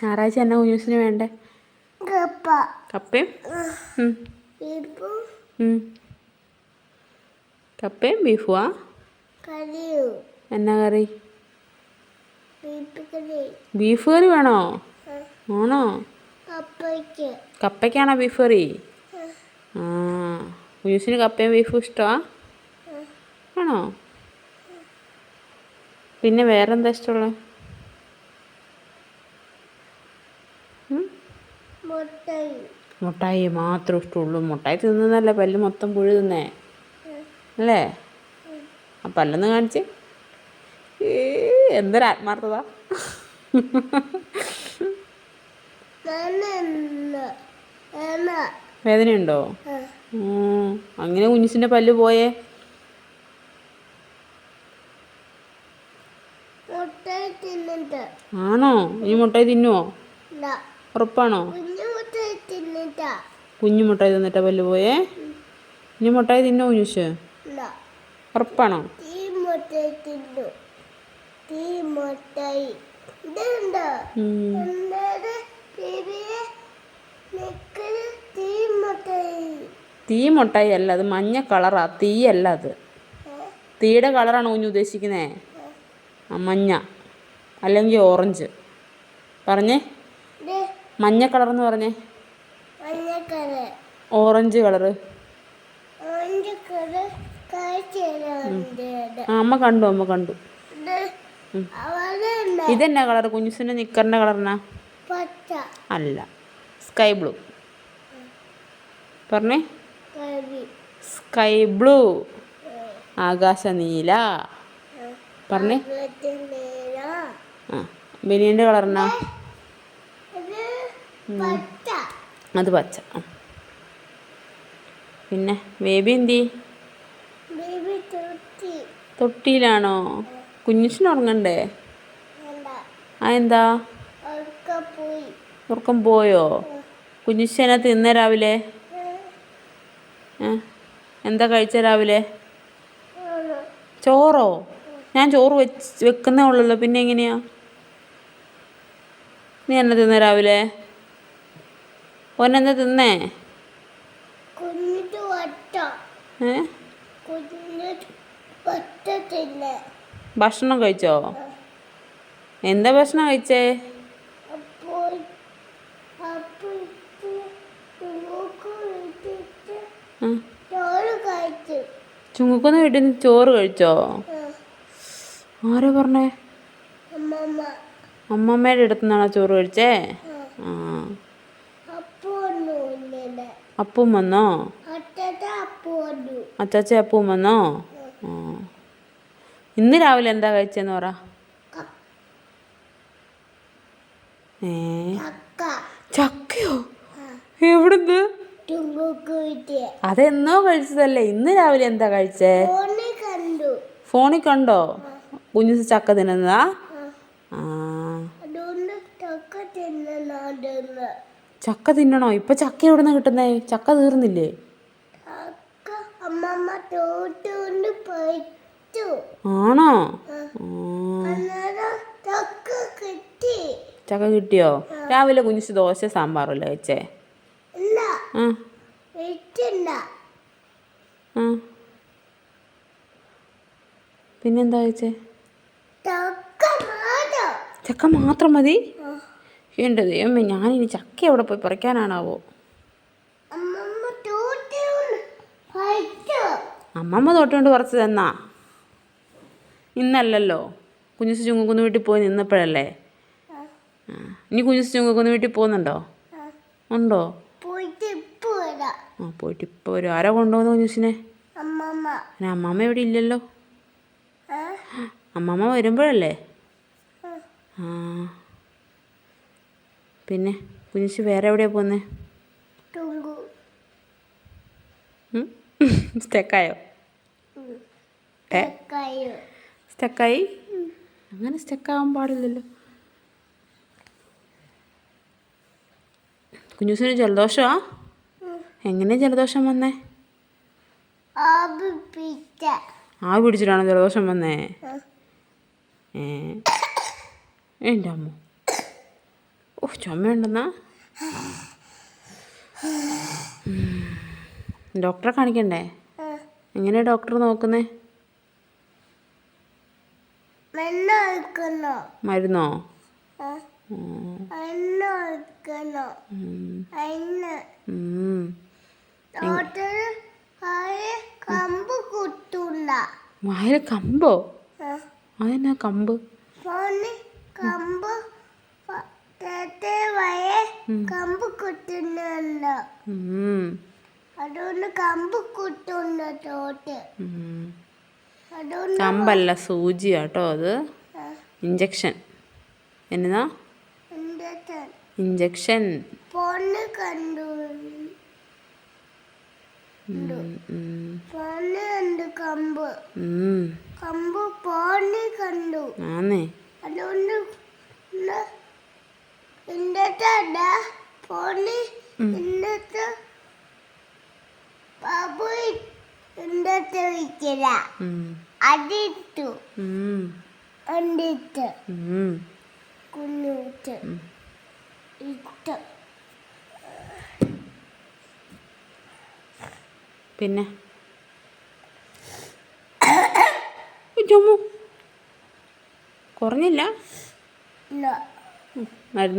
ഞായറാഴ്ച എന്നാ കുഞ്ഞൂസിന് വേണ്ടേ? കപ്പ. കപ്പയും. കപ്പയും ബീഫുവാ? എന്നാ കറി? ബീഫ് കറി ബീഫ് കറി വേണോ ആണോ? കപ്പയ്ക്ക്. കപ്പയ്ക്കാണോ ബീഫ് കറി ആ കുഞ്ഞൂസിന് കപ്പയും ബീഫും ഇഷ്ടമാ ആണോ? പിന്നെ വേറെന്താ ഇഷ്ടമുള്ളത്? മുട്ടയും. മാത്രം ഇഷ്ടമുള്ളൂ. മുട്ടായി തിന്നുന്നല്ലേ പല്ല് മൊത്തം പുഴു തിന്നേ? അല്ലേ? ആ പല്ലൊന്ന് കാണിച്ച്. എന്തൊരു ആത്മാർത്ഥത. വേദനയുണ്ടോ. അങ്ങനെ കുഞ്ഞിസിന്റെ പല്ല് പോയേ? ആണോ? ഈ മുട്ടായി തിന്നുവോ? ഉറപ്പാണോ? കുഞ്ഞു കുഞ്ഞു മുട്ടായി തിന്നിട്ടാ പല്ല് പോയേ? ഇനി മുട്ടായി തിന്നോ കുഞ്ഞുശ് ഉറപ്പാണോ? തീ തീ മുട്ടായി. തീ തീ അല്ല അത് മഞ്ഞ കളറാ. തീയല്ല അത്. തീയുടെ കളറാണ് കുഞ്ഞു ഉദ്ദേശിക്കുന്നേ? മഞ്ഞ. അല്ലെങ്കിൽ ഓറഞ്ച്. പറഞ്ഞേ. മഞ്ഞ കളർ എന്ന് പറഞ്ഞേ. ഓറഞ്ച് കളറ് ആ അമ്മ കണ്ടു അമ്മ കണ്ടു. ഇതെന്നാ കളർ കുഞ്ഞുസിന്റെ നിക്കറിന്റെ കളറിനാ? അല്ല. സ്കൈ ബ്ലൂ പറഞ്ഞേ? സ്കൈ ബ്ലൂ ആകാശ നീല. പറഞ്ഞേ? ആ. ബനിയന്റെ കളറിനാ? അത് പച്ച. പിന്നെ ബേബി എന്തി തൊട്ടിയിലാണോ? കുഞ്ഞിച്ചിന് ഉറങ്ങണ്ടേ? ആ എന്താ? ഉറക്കം പോയോ. കുഞ്ഞുശി എന്നാ തിന്ന രാവിലെ? എന്താ കഴിച്ച രാവിലെ? ചോറോ. ഞാൻ ചോറ് വെച്ച് വെക്കുന്നേ ഉള്ളല്ലോ. പിന്നെ എങ്ങനെയാ? നീ എന്നെ തിന്ന രാവിലെ? ഓനെന്താ തിന്നേ? ഭക്ഷണം കഴിച്ചോ? എന്താ ഭക്ഷണം കഴിച്ചേ? ചുങ്ങുക്കുന്ന വീട്ടിൽ നിന്ന് ചോറ് കഴിച്ചോ? ആരാ പറഞ്ഞേ? അമ്മമ്മ. അമ്മമ്മയുടെ അടുത്തുനിന്നാണോ ചോറ് കഴിച്ചേ? ആ അപ്പു വന്നു ഇന്നലെ അപ്പവും വന്നോ അട്ടത്തെ അപ്പു വന്നോ? അച്ചാച്ച അപ്പും വന്നോ. ഇന്ന് രാവിലെ എന്താ കഴിച്ചെന്ന് പറ. ഏ? ചക്ക. ചക്കയോ? എവിടുന്ന്? അതെന്നോ കഴിച്ചതല്ലേ? ഇന്ന് രാവിലെ എന്താ കഴിച്ചേ? ഫോണിൽ കണ്ടു. കുഞ്ഞു ചക്ക തിന്നുന്നതാ? ആ. ചക്ക തിന്നണോ? ഇപ്പൊ ചക്ക എവിടുന്ന് കിട്ടുന്നേ? ചക്ക തീർന്നില്ലേ? ആണോ? ചക്ക കിട്ടി. ചക്ക കിട്ടിയോ? രാവിലെ കുഞ്ഞിച്ച് ദോശ സാമ്പാറല്ലേ വെച്ചേ? പിന്നെന്താ വെച്ചേ? ചക്ക മാത്രം മതി? എന്റെ ദൈവമേ ഞാനിനി ചക്ക അവിടെ പോയി പറിക്കാനാണാവോ? അമ്മമ്മ തോട്ടുകൊണ്ട് പറിച്ച്? തന്നാ ഇന്നല്ലല്ലോ. കുഞ്ഞുസ് ചുങ്കുന്ന് വീട്ടിൽ പോയി നിന്നപ്പോഴല്ലേ? ആ. ഇനി കുഞ്ഞുസ് ചുങ്കുന്ന് വീട്ടിൽ പോകുന്നുണ്ടോ? ഉണ്ടോ? ആ പോയിട്ട് ഇപ്പോൾ വരും. ആരാ കൊണ്ടുപോകുന്നു കുഞ്ഞുസിനെ അമ്മമ്മ. ഇവിടെ ഇല്ലല്ലോ. അമ്മമ്മ വരുമ്പോഴല്ലേ? ആ. പിന്നെ കുഞ്ഞിച്ച് വേറെ എവിടെയാണ് പോകുന്നത് സ്റ്റക്കായോ? ഏ? സ്റ്റക്കായി. അങ്ങനെ സ്റ്റക്കാവാൻ പാടില്ലല്ലോ. കുഞ്ഞുസിന് ജലദോഷമാ എങ്ങനെ ജലദോഷം വന്നേ? ആ പിടിച്ചിട്ടാണോ ജലദോഷം വന്നേ. ഏ? എന്റെ അമ്മ. ഓ ഓ ചുമയുണ്ടെന്നാ ഡോക്ടറെ കാണിക്കണ്ടേ. എങ്ങനെയാ ഡോക്ടർ നോക്കുന്നേ? മരുന്നോ വായിൽ കമ്പോ. അതെന്നാ കമ്പ്? കമ്പ് കമ്പ് കുത്തുന്നുണ്ട് ഉം. അതുകൊണ്ട് കമ്പ് കുത്തുന്ന തോട്ട്. അതുകൊണ്ട് കമ്പല്ല സൂചി കേട്ടോ അത് ഇഞ്ചക്ഷൻ. എന്നതാ ഇഞ്ചക്ഷൻ. ഫോണ് കണ്ടു. ഉം. കണ്ടു കമ്പ്. കമ്പ് ഫോണ് കണ്ടു. ആന്നേ. അതുകൊണ്ട് അതിട്ടു. ഉം. കുഞ്ഞിട്ട് ഇട്ട്. പിന്നെ? കുറഞ്ഞില്ല? മരുന്ന്